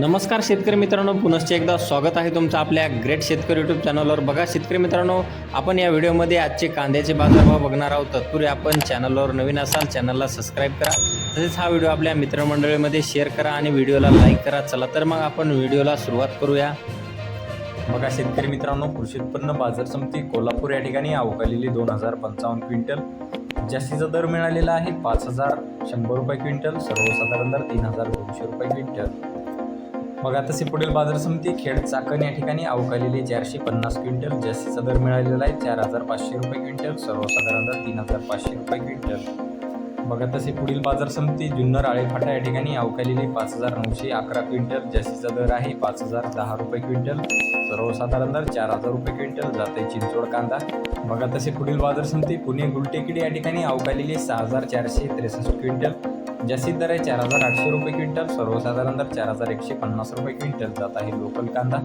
नमस्कार शेतकरी मित्रांनो पुनश्च एकदा स्वागत आहे तुमचं आपल्या ग्रेट शेतकरी यूट्यूब चॅनलवर बघा शेतकरी मित्रांनो आपण या व्हिडिओमध्ये आजचे कांद्याचे बाजारभाव बघणार आहोत. तत्पूर्वी आपण चॅनलवर नवीन असाल चॅनलला सबस्क्राईब करा. तसेच हा व्हिडिओ आपल्या मित्रमंडळीमध्ये शेअर करा आणि व्हिडिओला लाईक करा. चला तर मग आपण व्हिडिओला सुरुवात करूया. बघा शेतकरी मित्रांनो कृषी उत्पन्न बाजार समिती कोल्हापूर या ठिकाणी अवकालेली दोन हजार पंचावन्न क्विंटल. जास्तीचा दर मिळालेला आहे पाच हजार शंभर रुपये क्विंटल सर्वसाधारण दर तीन हजार दोनशे रुपये क्विंटल. मग तसे पुढील बाजार समिती खेड चाकण या ठिकाणी अवकालेली चारशे पन्नास क्विंटल जास्तीचा दर मिळालेला आहे. चार हजार पाचशे रुपये क्विंटल सर्वसाधारण दर तीन हजार पाचशे रुपये क्विंटल. बघा तसे पुढील बाजार समिती जुन्नर आळेफाटा या ठिकाणी अवकालेले पाच हजार नऊशे अकरा क्विंटल जास्तीचा दर आहे. पाच हजार दहा रुपये क्विंटल सर्वसाधारण दर चार हजार रुपये क्विंटल जाते चिंचोड कांदा. बघा तसे पुढील बाजार समिती पुणे गुलटेकडी या ठिकाणी अवकालेले सहा हजार चारशे त्रेसष्ट क्विंटल जास्तीत दर आहे चार हजार आठशे रुपये क्विंटल सर्वसाधारण दर चार हजार एकशे पन्नास रुपये क्विंटल जात आहे लोकल कांदा.